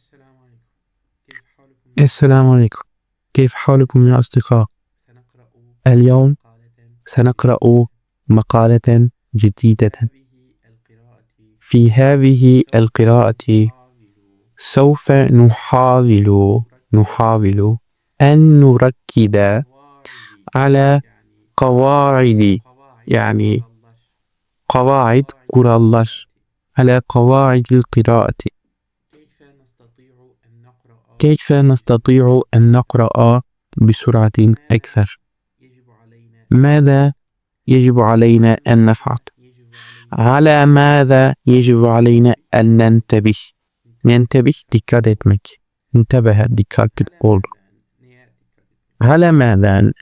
السلام عليكم كيف حالكم؟ السلام عليكم كيف حالكم يا أصدقاء؟ سنقرأ اليوم سنقرأ مقالة جديدة في هذه القراءة سوف نحاول نحاول أن نركز على قواعد يعني قواعد kurallar على قواعد القراءة كيف نستطيع أن نقرأ كيف نستطيع أن نقرأ بسرعة أكثر؟ ماذا يجب علينا أن نفعل؟ على ماذا يجب علينا أن ننتبه؟ ننتبه dikkat etmek انتبه dikkat ol على ماذا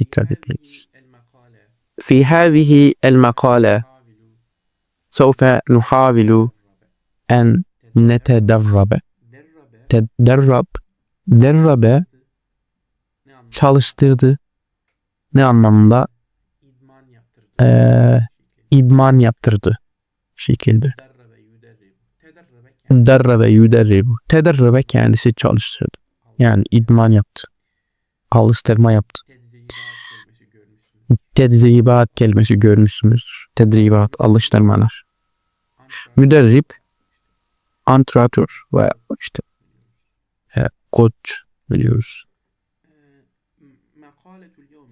dikkat المقالة في هذه المقالة سوف نحاول أن نتدرب. tederrab, derrabe çalıştırdı. Ne anlamda? Ee, idman yaptırdı şekilde. Derrebe yüderribu. Tederrebe kendisi çalıştırdı. Yani idman yaptı. Alıştırma yaptı. Tedribat kelimesi görmüşsünüzdür. Tedribat, alıştırmalar. Müderrib, antrenör veya işte koç biliyoruz.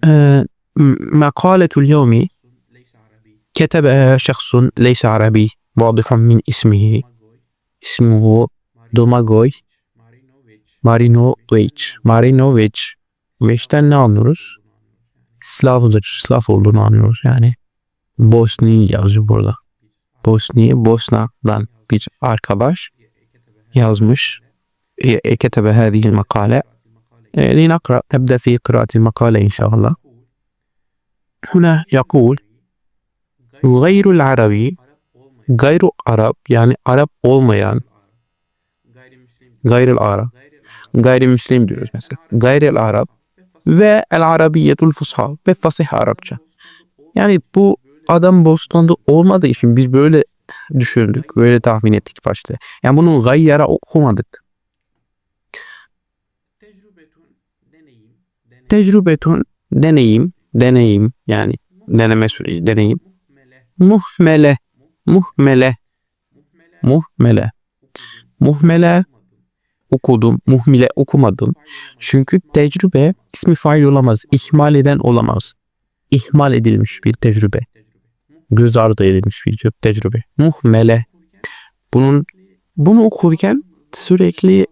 Ee, makaletul ee, yevmi ketebe e, şahsun leyse arabi vadifan min ismihi ismuhu Domagoy Marinovic Marinovic Veç'ten ne anlıyoruz? Slav'dır. Slav olduğunu anlıyoruz yani. Bosni yazıyor burada. Bosni, Bosna'dan bir arkadaş yazmış. E, كتب هذه المقالة E, لنقرأ نبدأ في قراءة المقالة إن شاء الله هنا يقول غير العربي غير Arap yani Arap olmayan gayrimüslim gayril Arap gayrimüslim diyoruz mesela gayril Arap ve el Arabiyetul Fusha ve fasih Arapça yani bu adam Bostan'da olmadığı için biz böyle düşündük böyle tahmin ettik başta yani bunu gayyara okumadık Tecrübetun deneyim deneyim yani deneme süreci deneyim muhmele muhmele muhmele muhmele okudum muhmile okumadım Çünkü tecrübe ismi fail olamaz, ihmal eden olamaz. İhmal edilmiş bir tecrübe, göz ardı edilmiş bir tecrübe. Muhmele. Bunun bunu okurken sürekli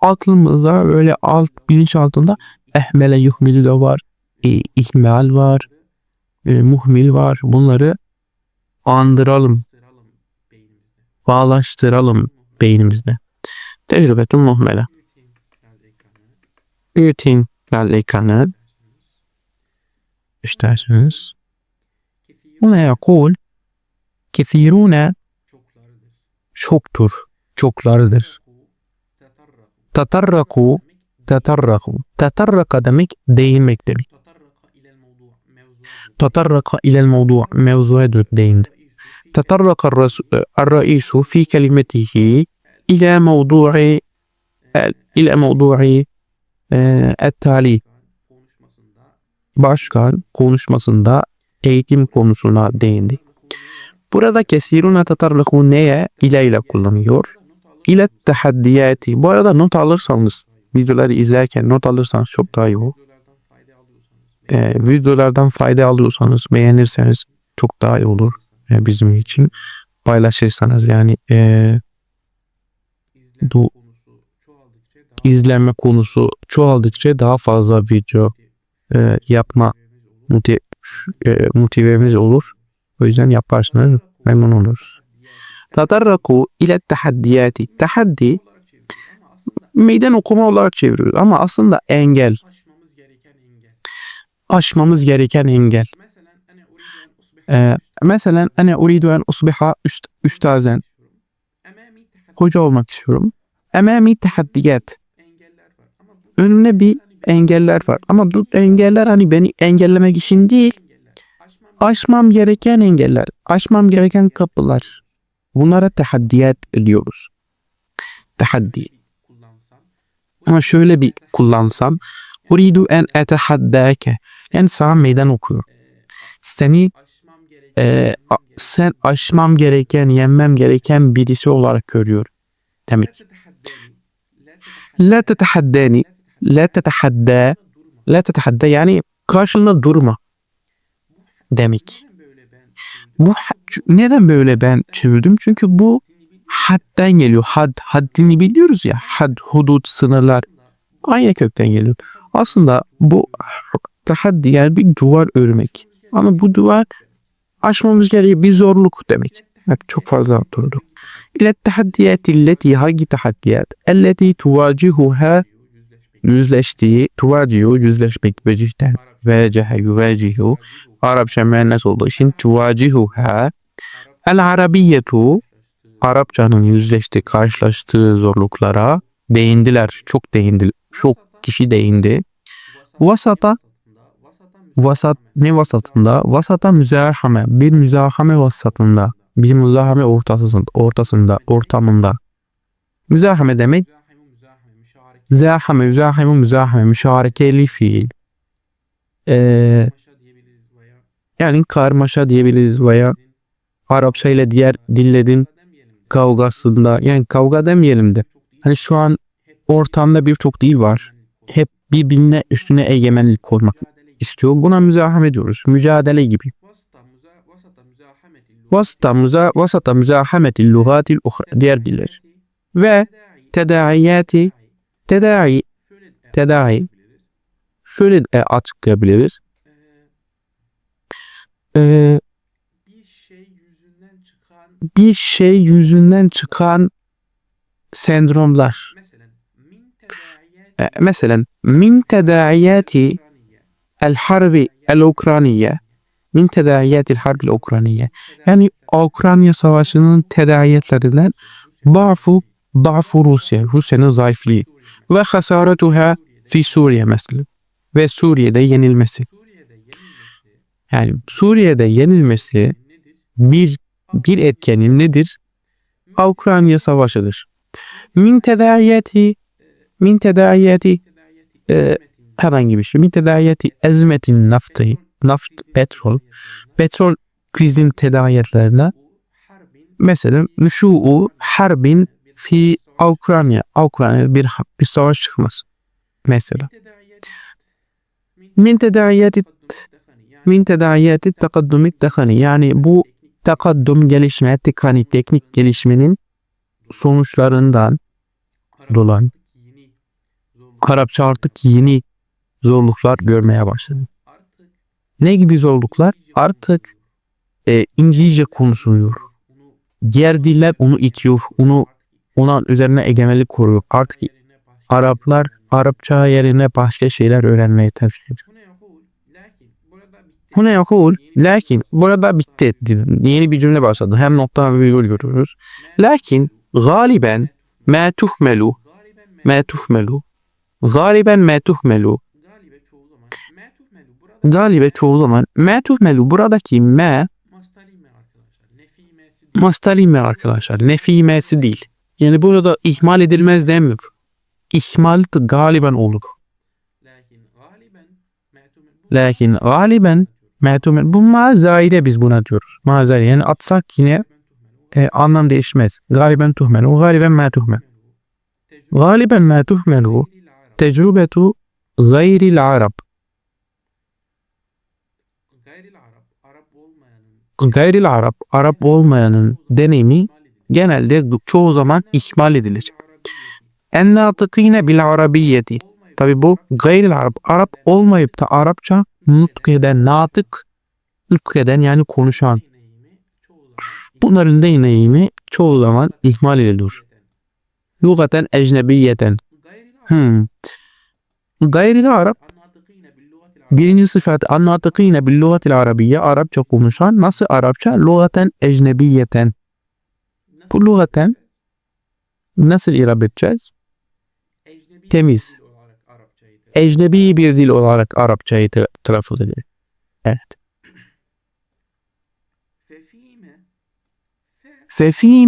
aklımızda böyle alt bilinç altında ehmele yuhmili de var, e, ihmal var, e, muhmil var. Bunları andıralım, bağlaştıralım beynimizde. Tecrübetun muhmele. Yürüteyim geldi ekranı. İsterseniz. Huna yakul çoklarıdır. çoktur, çoklardır. Tatarraku. Tatarraku. Tatarraka demek değinmek demek. Tatarraka ilel mevdu' mevzuya değindi. Tatarraka ar-raisu fi kelimetihi ila mevdu'i ila mevdu'i e, et-tali. Başkan konuşmasında eğitim konusuna değindi. Burada kesiruna tatarraku neye ile ile kullanıyor? İle tahaddiyati. Bu arada not alırsanız videoları izlerken not alırsanız çok daha iyi olur. Ee, videolardan fayda alıyorsanız beğenirseniz çok daha iyi olur ee, bizim için. Paylaşırsanız yani izlenme Bu- konusu çoğaldıkça daha izlenme konusu çoğaldıkça daha fazla video ee, yapma motiv- ee, motivemiz olur. O yüzden yaparsanız memnun oluruz. Tatarraku ile tahaddiyati. Tahaddi olarak çeviriyoruz ama aslında meydan okuma olarak çeviriyoruz ama aslında engel. aşmamız gereken engel. Mesela ene uridu en usbiha Ee, mesela ene uridu en usbiha üst, üstazen. Hoca olmak istiyorum. Emami bu Önümde bir engeller var. Ama bu engeller hani beni engellemek için değil. aşmam gereken engeller. Aşmam gereken kapılar. Bunlara tahaddiyat diyoruz. Tahaddi. Ama şöyle bir kullansam. Uridu en etehaddake. Yani sana meydan okuyorum. Seni e, sen aşmam gereken, yenmem gereken birisi olarak görüyor. Demek. La tetehaddani. La tetehadda. La tetehadda yani karşında durma. Demek. Bu neden böyle ben çevirdim? Çünkü bu hadden geliyor. Had, haddini biliyoruz ya. Had, hudut, sınırlar. Aynı kökten geliyor. Aslında bu tahaddi yani bir duvar örmek. Ama bu duvar aşmamız gereği bir zorluk demek. Bak çok fazla durdu. İle tahaddiyat illeti hangi tahaddiyat? Elleti tuvacihuha yüzleştiği, tuvacihu yüzleşmek vecihten vecehe yüvecihu Arapça müennes olduğu için tuvacihuha el arabiyetu Arapçanın yüzleştiği, karşılaştığı zorluklara değindiler. Çok değindi. Çok kişi değindi. Vasata vasat ne vasatında? Vasata müzahame. Bir müzahame vasatında. Bir müzahame ortasında, ortasında, ortamında. Müzahame demek zahame, müzahame, müzahame, müşarekeli fiil. Ee, yani karmaşa diyebiliriz veya Arapça ile diğer dillerin kavgasında yani kavga demeyelim de hani şu an ortamda birçok dil var. Hep birbirine üstüne egemenlik koymak istiyor. Buna müzahame diyoruz. Mücadele gibi. Vasıta, müza, vasata müzahametil lugatil diğer diller. Ve tedaiyati tedai tedai şöyle açıklayabiliriz. Ee, bir şey yüzünden çıkan bir şey yüzünden çıkan sendromlar. mesela min tedaiyati el harbi el Ukraniye min tedaiyati el harbi el Ukraniye yani Ukrayna savaşının tedayiyetlerinden Ba'fu Ba'fu Rusya Rusya'nın zayıflığı ve hasaretuha fi Suriye mesela ve Suriye'de yenilmesi. Yani Suriye'de yenilmesi bir bir etkenin nedir? Ukrayna savaşıdır. Min tedaiyeti min tedaiyeti e, herhangi bir şey. Min tedaiyeti ezmetin naftı naft petrol petrol krizin harbin mesela nüşuu harbin fi Ukrayna Ukrayna bir bir savaş çıkması mesela min tedaiyeti min tedaiyeti takaddumi yani bu takaddum gelişme teknik teknik gelişmenin sonuçlarından dolayı Arapça artık yeni zorluklar görmeye başladı. Ne gibi zorluklar? Artık e, İngilizce konuşuluyor. onu Diğer diller onu itiyor, onu ona üzerine egemenlik kuruyor. Artık Araplar Arapça yerine başka şeyler öğrenmeye tercih ediyor. Bitti. Huna yakul, lakin burada bitti. Yeni bir cümle başladı. Hem nokta hem virgül görüyoruz. Lakin galiben ma tuhmelu ma tuhmelu galiben ma tuhmelu galibe çoğu zaman ma tuhmelu buradaki ma mastari mi arkadaşlar? Nefi mesi değil. Yani burada ihmal edilmez demiyor. İhmal galiben olur. Lakin galiben me tuhmelu Lakin galiben ma tuhmelu bu ma zaire biz buna diyoruz. Ma zaire yani atsak yine e, anlam değişmez. Galiben tuhmelu galiben ma tuhmelu. Galiben ma tuhmelu tecrübetu gayril Arab. Gayril Arap, Arap olmayanın deneyimi genelde çoğu zaman ihmal edilir. En natıkine bil arabiyyeti. Tabi bu gayril Arap, Arap olmayıp da Arapça nutk eden, natık, nutk eden yani konuşan. Bunların deneyimi çoğu zaman ihmal edilir. Lugaten ecnebiyeten. Hmm. Gayril Arap birinci sıfat annatıkine bil lugatil arabiyye Arapça konuşan nasıl Arapça? Lugaten ecnebiyeten. Bu lugaten nasıl irab edeceğiz? temiz. dil olarak Arapçayı da- Ecnebi bir dil olarak Arapçayı te- telaffuz edilir. Evet. Fi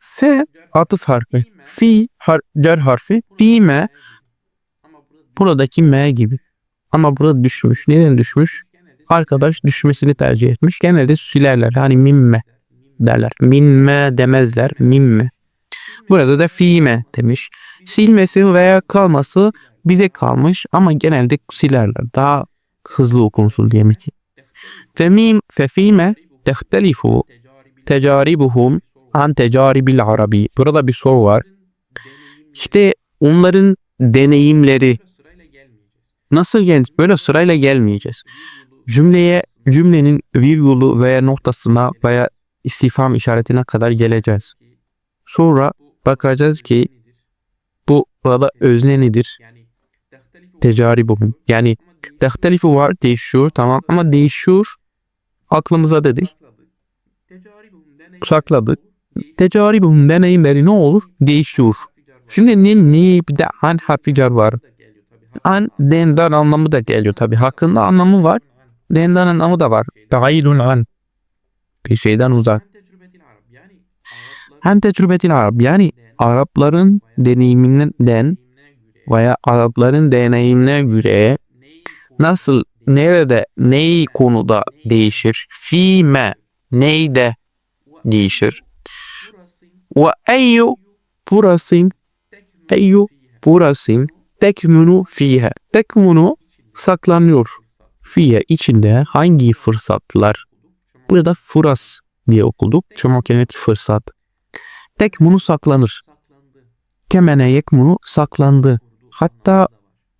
F atıf harfi. Fi har cer harfi. Fime buradaki M gibi. Ama burada düşmüş. Neden düşmüş? Arkadaş düşmesini tercih etmiş. Genelde silerler. Hani mimme derler. Minme demezler. Mimme. Burada da fiime demiş. Silmesi veya kalması bize kalmış ama genelde silerler. Daha hızlı okunsun diye mi ki? Femim fefime tehtelifu tecaribuhum an tecaribil arabi. Burada bir soru var. İşte onların deneyimleri nasıl gel böyle sırayla gelmeyeceğiz. Cümleye cümlenin virgülü veya noktasına veya istifham işaretine kadar geleceğiz. Sonra bakacağız ki bu burada özne nedir? Tecaribuhum. Yani tehtelifu var değişiyor tamam ama değişiyor aklımıza dedik. Sakladık. Tecaribuhum deneyimleri ne olur? Değişiyor. Şimdi ne, ne bir de an harfi var. An denden anlamı da geliyor tabi. Hakkında anlamı var. Denden anlamı da var. Ta'ilun an. Bir şeyden uzak. Hem tecrübetil Arap yani Arapların deneyiminden veya Arapların deneyimine göre nasıl nerede neyi konuda değişir? Fime neyde değişir? Ve eyyu burasın eyyu burasın tekmunu fihe tekmunu saklanıyor. Fiye içinde hangi fırsatlar? Burada furas diye okuduk. Çomak kelimesi fırsat. Tekmunu saklanır. Kemene yekmunu saklandı. Hatta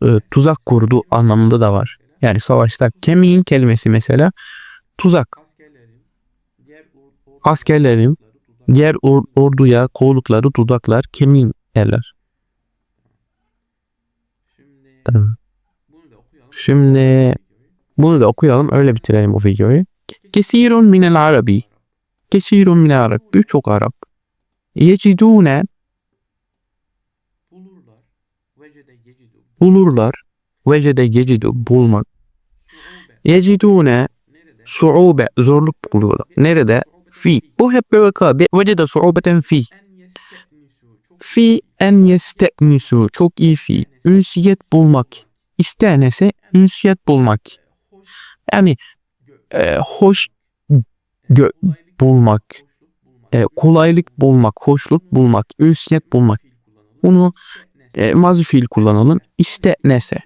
e, tuzak kurdu anlamında da var. Yani savaşta kemin kelimesi mesela tuzak. Askerlerin diğer or- orduya kollukları tuzaklar kemin derler. Şimdi bunu da okuyalım öyle bitirelim bu videoyu. Kesirun minel arabi. Kesirun minel arab. Birçok Arap. Yecidune bulurlar. Vecede yecidu. Bulurlar. Vecede yecidu bulmak. Yecidune suube zorluk buluyorlar. Nerede? Fi. Bu hep böyle kalıyor. Vecede suubeten fi. Fi en yesteknisu. Çok iyi fi. Ünsiyet bulmak. İstenese ünsiyet bulmak. Yani e, hoş bulmak. E, kolaylık bulmak. Hoşluk bulmak. Ünsiyet bulmak. Bunu. E, mazi fiil kullanalım. İstenese.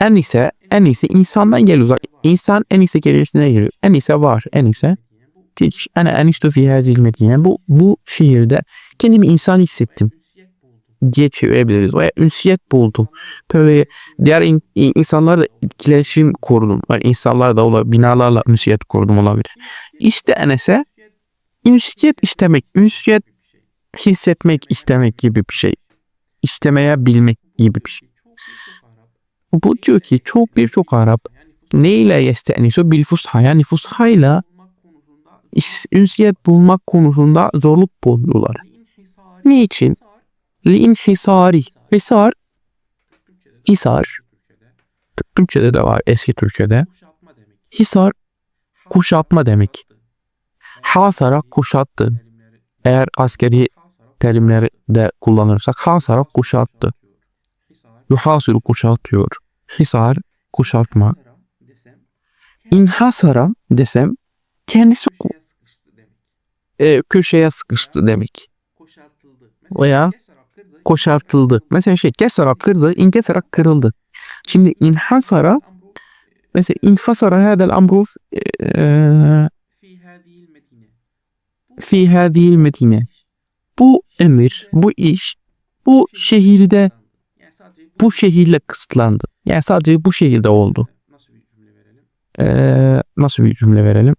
En ise en iyisi insandan gel uzak. İnsan en iyisi gerisine geliyor. En iyisi var. En iyisi hiç ana enistu fi hazil medine. Bu bu şehirde kendimi insan hissettim diye çevirebiliriz. Veya ünsiyet buldum. Böyle diğer in- insanlarla etkileşim kurdum. Yani insanlar da olabilir. Binalarla ünsiyet kurdum olabilir. İşte enese ünsiyet istemek. Ünsiyet hissetmek istemek gibi bir şey. İstemeye bilmek gibi bir şey. Bu diyor ki çok birçok Arap neyle yestenisu bil fusha yani fushayla ünsiyet bulmak konusunda zorluk buluyorlar. Niçin? Li inhisari. Hisar, hisar. Türkçe'de de var eski Türkçe'de. Hisar kuşatma demek. Hasara kuşattı. Eğer askeri terimleri de kullanırsak hasara kuşattı. Yuhasiru kuşatıyor. Hisar kuşatma. İnhasara desem kendisi e, köşeye sıkıştı demek. Veya Koşartıldı. Mesela şey kesara kırdı, inkesara kırıldı. Şimdi inhasara mesela infasara hadel amru eee, fi hadil medine. Bu emir, bu iş bu şehirde bu şehirle kısıtlandı. Yani sadece bu şehirde oldu. Eee, nasıl bir cümle verelim?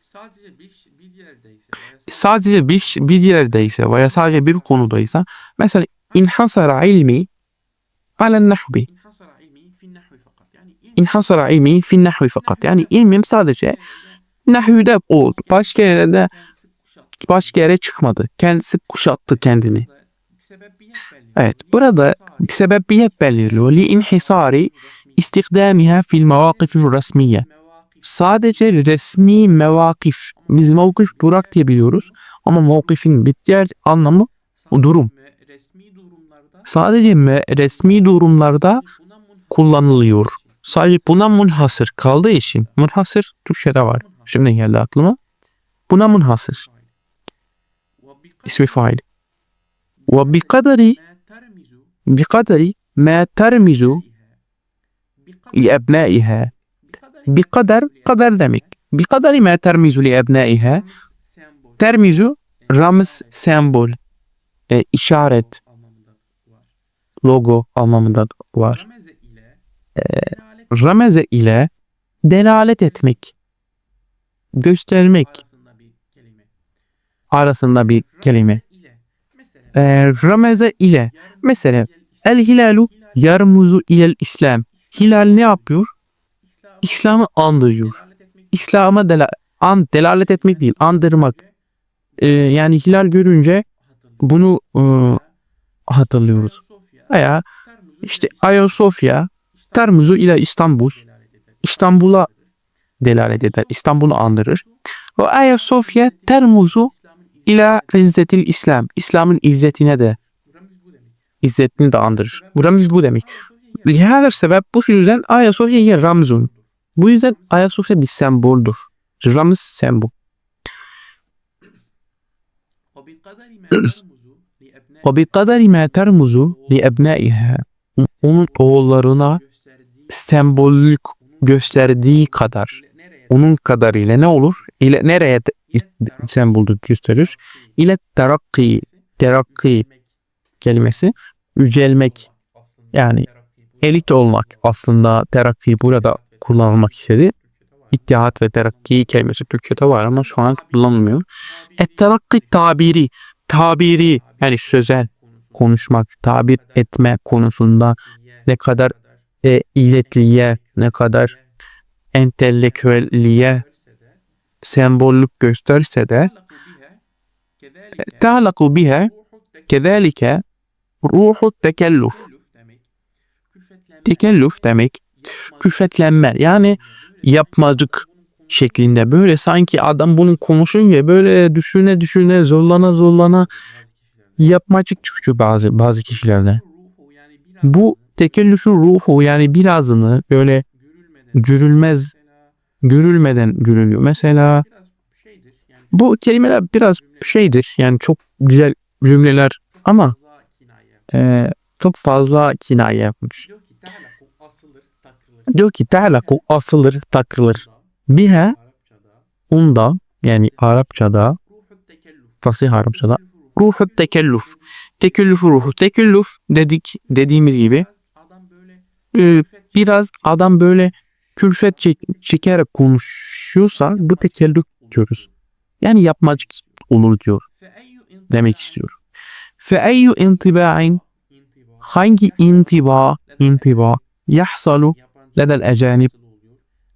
Sadece bir, bir yerdeyse Sadece bir, bir yerdeyse veya sadece bir konudaysa mesela inhasara ilmi alen nahbi. İnhasara ilmi fin nahvi fakat. Yani ilmim sadece nahvide oldu. Başka yere de başka yere çıkmadı. Kendisi kuşattı kendini. Evet, burada bir sebebiyet belirliyor. Li inhisari istikdamiha fil mevakifir resmiye. sadece resmi mevakif. Biz mevkif durak diye biliyoruz. Ama mevkifin bir diğer anlamı durum. Sadece me- resmi durumlarda kullanılıyor. Sadece buna munhasır kaldığı için. Munhasır Türkçe'de var. Şimdi geldi aklıma. Buna munhasır. İsmi fail. Ve bi kadari bi kadari ma termizu li ebnaiha. Bi kadar kadar demek. Bi kadari ma termizu li ebnaiha. Termizu ramz sembol. E, işaret, logo anlamında var. Rameze ile delalet etmek, göstermek arasında bir kelime. E, rameze ile mesela el hilalu yarmuzu ilel İslam. Hilal ne yapıyor? İslam'ı andırıyor. İslam'a dela an delalet etmek değil, andırmak. E, yani hilal görünce bunu e, hatırlıyoruz. Veya işte Ayasofya, Termuzu ile İstanbul, İstanbul'a delalet eder, İstanbul'u andırır. Ve Ayasofya Termuzu ila izzetil İslam, İslam'ın izzetine de izzetini de andırır. Bu ramz bu demek. Lihâlâ sebep bu yüzden Ayasofya ramzun. Bu yüzden Ayasofya bir semboldür. Ramz sembol. Ma termuzu li ebnaiha. Onun oğullarına sembollük gösterdiği kadar onun kadarıyla ne olur? İle nereye sembollük gösterir? İle terakki, terakki kelimesi yücelmek yani elit olmak aslında terakki burada kullanılmak istedi. İttihat ve terakki kelimesi Türkçe'de var ama şu an kullanılmıyor. Et terakki tabiri, tabiri yani sözel konuşmak, tabir etme konusunda ne kadar e, illetliye, ne kadar entelektüelliye sembollük gösterse de ta'laku biha kezalike ruhu tekelluf. Tekelluf demek külfetlenme yani yapmacık şeklinde böyle sanki adam bunu konuşunca böyle düşüne düşüne zorlana zorlana yapmacık çıkıyor bazı bazı kişilerde. Bu tekellüfün ruhu yani birazını böyle görülmez görülmeden görülüyor. Mesela bu kelimeler biraz şeydir yani çok güzel cümleler ama e, çok fazla kinaye yapmış. Diyor ki ta'laku asılır takılır. Biha onda yani Arapçada. fasih Arapçada. Ruhu tekellüf. Tekellüf. Ruhu. Tekellüf dedik dediğimiz gibi. Biraz adam böyle külfet çek, çekerek konuşuyorsa bu tekellüf diyoruz. Yani yapmacık olur diyor demek istiyor. Fe eyyu intiba'in hangi intiba intiba yahsalu ledel ecanib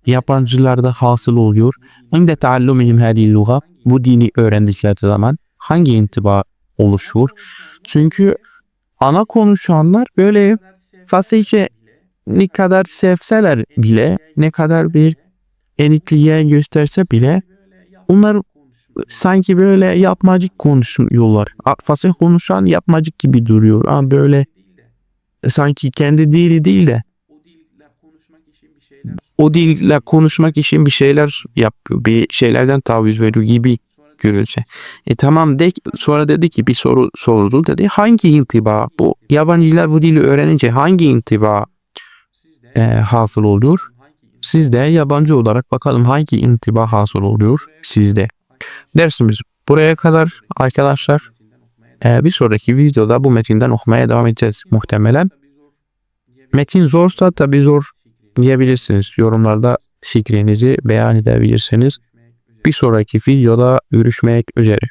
yabancılarda hasıl oluyor. İnde taallumihim hadi luga bu dini öğrendikleri zaman hangi intiba oluşur? Çünkü ana konuşanlar böyle fasihçe ne kadar sevseler bile ne kadar bir elitliğe gösterse bile onlar sanki böyle yapmacık konuşuyorlar. Fasih konuşan yapmacık gibi duruyor. Ama böyle sanki kendi dili değil de o dille konuşmak için bir şeyler yapıyor. Bir şeylerden taviz veriyor gibi görülse. E tamam de, sonra dedi ki bir soru sordu dedi. Hangi intiba bu? Yabancılar bu dili öğrenince hangi intiba e, hasıl oluyor? Sizde yabancı olarak bakalım hangi intiba hasıl oluyor sizde. Dersimiz buraya kadar arkadaşlar. E, bir sonraki videoda bu metinden okumaya devam edeceğiz muhtemelen. Metin zorsa tabi zor diyebilirsiniz. Yorumlarda fikrinizi beyan edebilirsiniz. Bir sonraki videoda görüşmek üzere.